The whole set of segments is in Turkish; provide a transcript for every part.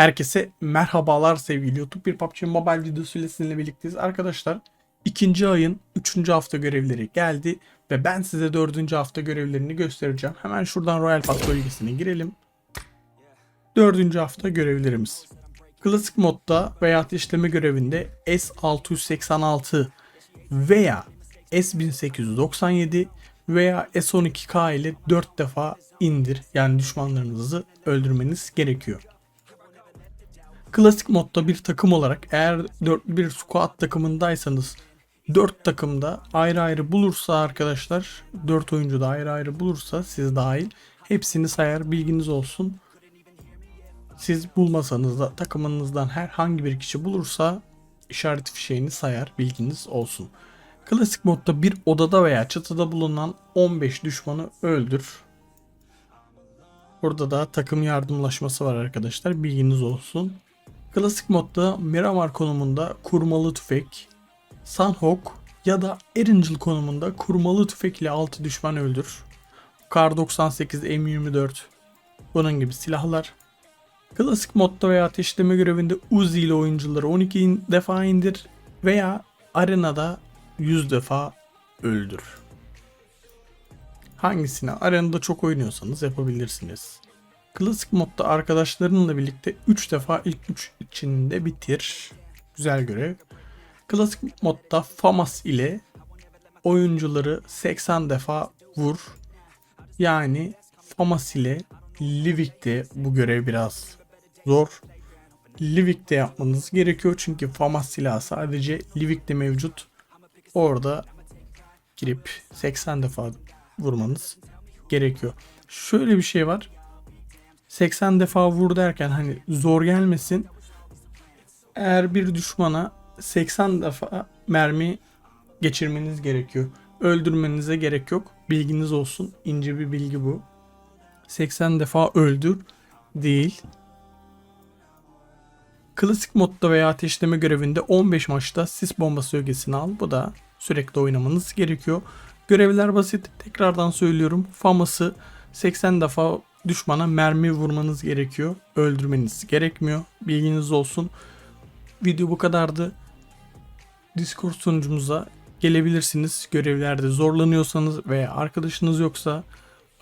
Herkese merhabalar sevgili YouTube. Bir PUBG Mobile videosuyla sizinle birlikteyiz. Arkadaşlar ikinci ayın 3. hafta görevleri geldi ve ben size 4. hafta görevlerini göstereceğim. Hemen şuradan Royal Pass bölgesine girelim. 4. hafta görevlerimiz. Klasik modda veya ateşleme görevinde S686 veya S1897 veya S12K ile 4 defa indir yani düşmanlarınızı öldürmeniz gerekiyor. Klasik modda bir takım olarak eğer 4 bir squad takımındaysanız 4 takımda ayrı ayrı bulursa arkadaşlar 4 oyuncu da ayrı ayrı bulursa siz dahil hepsini sayar bilginiz olsun. Siz bulmasanız da takımınızdan herhangi bir kişi bulursa işaret fişeğini sayar bilginiz olsun. Klasik modda bir odada veya çatıda bulunan 15 düşmanı öldür. Burada da takım yardımlaşması var arkadaşlar bilginiz olsun. Klasik modda Miramar konumunda kurmalı tüfek, Sunhawk ya da Erangel konumunda kurmalı tüfek ile 6 düşman öldür. Kar 98 M24 bunun gibi silahlar. Klasik modda veya ateşleme görevinde Uzi ile oyuncuları 12 defa indir veya arenada 100 defa öldür. Hangisini arenada çok oynuyorsanız yapabilirsiniz. Klasik modda arkadaşlarınla birlikte 3 defa ilk 3 içinde bitir. Güzel görev. Klasik modda FAMAS ile oyuncuları 80 defa vur. Yani FAMAS ile Livik'te bu görev biraz zor. Livik'te yapmanız gerekiyor çünkü FAMAS silahı sadece Livik'te mevcut. Orada girip 80 defa vurmanız gerekiyor. Şöyle bir şey var. 80 defa vur derken hani zor gelmesin. Eğer bir düşmana 80 defa mermi geçirmeniz gerekiyor. Öldürmenize gerek yok. Bilginiz olsun. İnce bir bilgi bu. 80 defa öldür değil. Klasik modda veya ateşleme görevinde 15 maçta sis bombası ögesini al. Bu da sürekli oynamanız gerekiyor. Görevler basit. Tekrardan söylüyorum. Faması 80 defa düşmana mermi vurmanız gerekiyor. Öldürmeniz gerekmiyor. Bilginiz olsun. Video bu kadardı. Discord sunucumuza gelebilirsiniz. Görevlerde zorlanıyorsanız veya arkadaşınız yoksa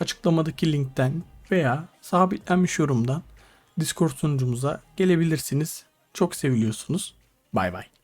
açıklamadaki linkten veya sabitlenmiş yorumdan Discord sunucumuza gelebilirsiniz. Çok seviliyorsunuz. Bay bay.